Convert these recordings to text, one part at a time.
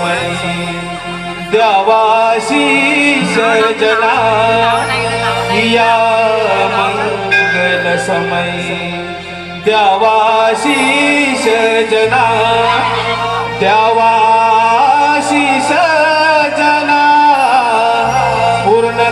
मयी द्यावाशी सर्जना या मंगल समयी द्यावाशी सर्जना द्यावाशी सजना पूर्ण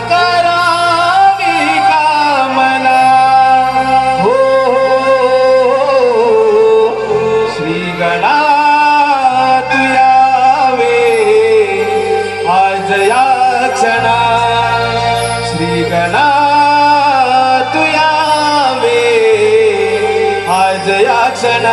జయాక్షణ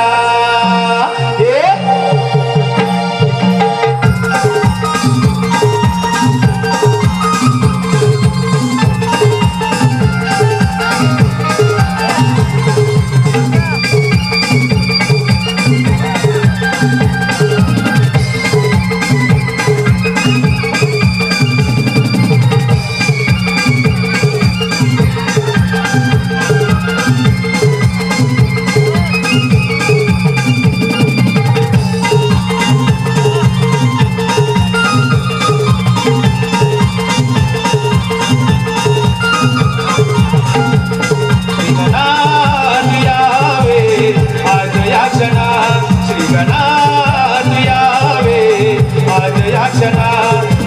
भाषणा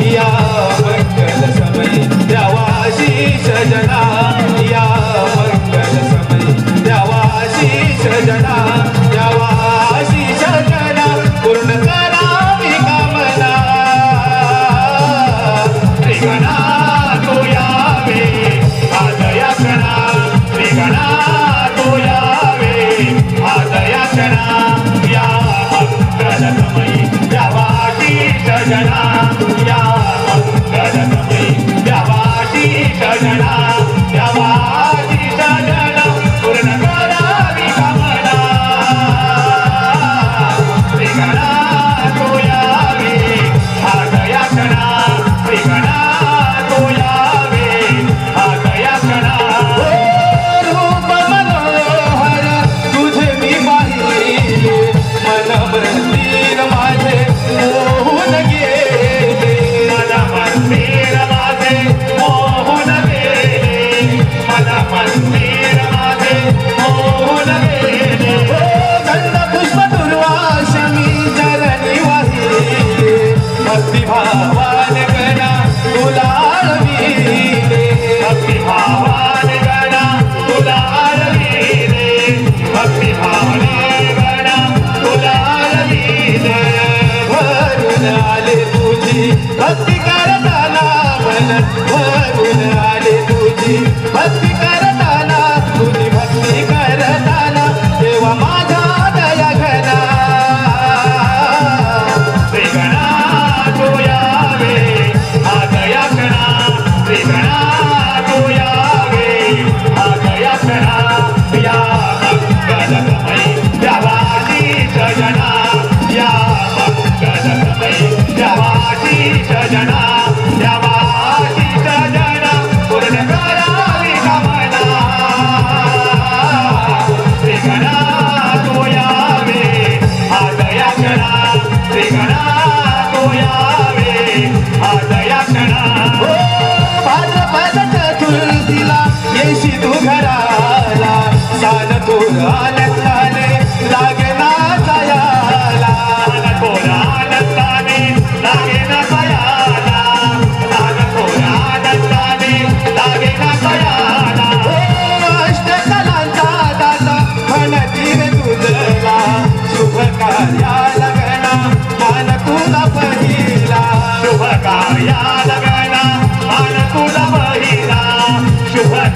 या मंगल समय देवाशीष जना या मंगल समय देवाशीष जना जरा दुनिया Africa. दिला ये